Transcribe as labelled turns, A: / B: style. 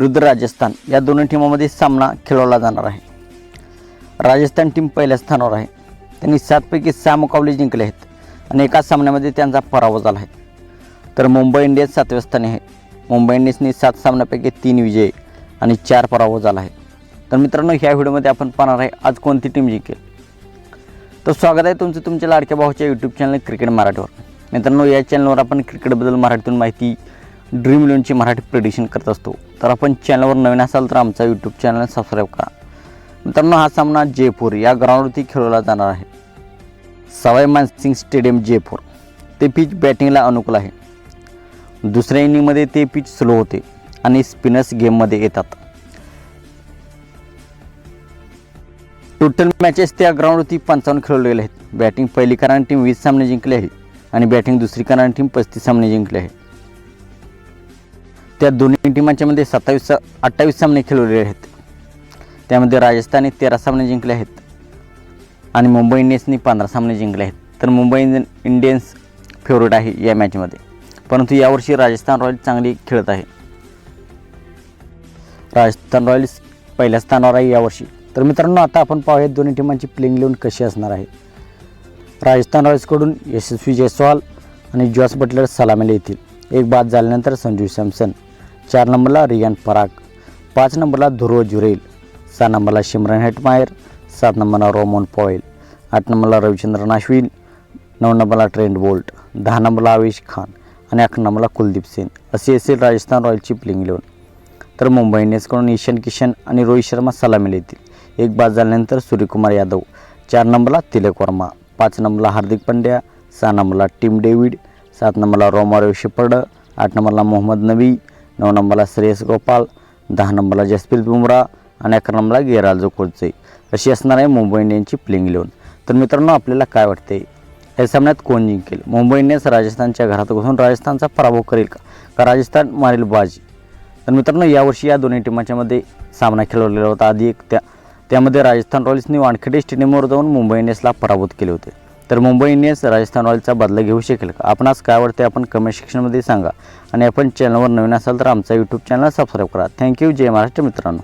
A: विरुद्ध राजस्थान या दोन्ही टीमामध्ये सामना खेळवला जाणार आहे. राजस्थान टीम पहिल्या स्थानावर आहे. त्यांनी सातपैकी सहा मुकाबले जिंकले आहेत आणि एका सामन्यामध्ये त्यांचा पराभव झाला आहे. तर मुंबई इंडियन्स सातव्या स्थानी आहे. मुंबई इंडियन्सनी सात सामन्यापैकी तीन विजय आणि चार पराभव झाला आहे. तर मित्रांनो ह्या व्हिडिओमध्ये आपण पाहणार आहे आज कोणती टीम जिंकेल. तर स्वागत आहे तुमचं तुमच्या लाडक्या भाऊच्या यूट्यूब चॅनल क्रिकेट मराठीवर मित्रांनो या चॅनलवर आपण क्रिकेटबद्दल मराठीतून माहिती ड्रीम इलेव्हनची मराठी प्रेडिशन करत असतो. तर आपण चॅनलवर नवीन असाल तर आमचा यूट्यूब चॅनल सबस्क्राईब करा. मित्रांनो हा सामना जयपूर या ग्राउंडवरती खेळवला जाणार आहे. सवाई मानसिंग स्टेडियम जयपूर. ते पिच बॅटिंगला अनुकूल आहे. दुसऱ्या इनिंगमध्ये ते पिच स्लो होते आणि स्पिनर्स गेममध्ये येतात. टोटल मॅचेस त्या ग्राउंडवरती पंचावन्न खेळवलेले आहेत. बॅटिंग पहिली कारण टीम वीस सामने जिंकले आहे आणि बॅटिंग दुसरी कारण टीम पस्तीस सामने जिंकले आहे. त्या दोन्ही टीमांच्या मध्ये सत्तावीस अठ्ठावीस सामने खेळवलेले आहेत. त्यामध्ये राजस्थानने तेरा सामने जिंकले आहेत आणि मुंबई इंडियन्सनी पंधरा सामने जिंकले आहेत. तर मुंबई इंडियन इंडियन्स फेवरेट आहे या मॅचमध्ये परंतु यावर्षी राजस्थान रॉयल्स चांगली खेळत आहे. राजस्थान रॉयल्स पहिल्या स्थानावर आहे यावर्षी. तर मित्रांनो आता आपण पाहूया दोन्ही टीमांची प्लेइंग लिहून कशी असणार आहे. राजस्थान रॉयल्सकडून यशस्वी जयस्वाल आणि जॉस बटलर सलामीला येतील. एक बाद झाल्यानंतर संजू सॅमसन. चार नंबरला रियान पराग पाच नंबरला ध्रुव जुरेल सहा नंबरला शिमरन हेटमायर सात नंबरला रोमन पॉयल आठ नंबरला रविचंद्रन अश्विन नऊ नंबरला ट्रेंड बोल्ट दहा नंबरला आवेश खान आणि अकरा नंबरला कुलदीप सेन. अशी असेल राजस्थान रॉयल्सची प्लेइंग इलेवन तर मुंबई इंडियन्सकडून ईशान किशन आणि रोहित शर्मा सलामी येतील एक बाद झाल्यानंतर सूर्यकुमार यादव चार नंबरला तिलक वर्मा पाच नंबरला हार्दिक पंड्या सहा नंबरला टीम डेव्हिड सात नंबरला रोमारो शेपर्ड आठ नंबरला मोहम्मद नबी नऊ नंबरला श्रेयस गोपाल दहा नंबरला जसप्रीत बुमरा आणि अकरा नंबरला गेराल्जो कोचई अशी असणार आहे मुंबई इंडियन्सची प्लेइंग इलेवन तर मित्रांनो आपल्याला काय वाटते या सामन्यात कोण जिंकेल? मुंबई इंडियन्स राजस्थानच्या घरात घुसून राजस्थानचा पराभव करेल का? का राजस्थान मारेल बाजी? तर मित्रांनो यावर्षी या दोन्ही टीमांच्यामध्ये सामना खेळवलेला होता आधी एक. त्या त्यामध्ये राजस्थान रॉयल्सनी वानखेडे स्टेडियमवर जाऊन मुंबई इंडियन्सला पराभूत केले होते. तर मुंबई इंडियन्स राजस्थान रॉयल्सचा बदला घेऊ शकेल का? आपणास काय वाटते आपण कमेंट सेक्शनमध्ये सांगा. आणि आपण चॅनलवर नवीन असाल तर आमचा यूट्यूब चॅनल सबस्क्राईब करा. थँक्यू जय महाराष्ट्र मित्रांनो.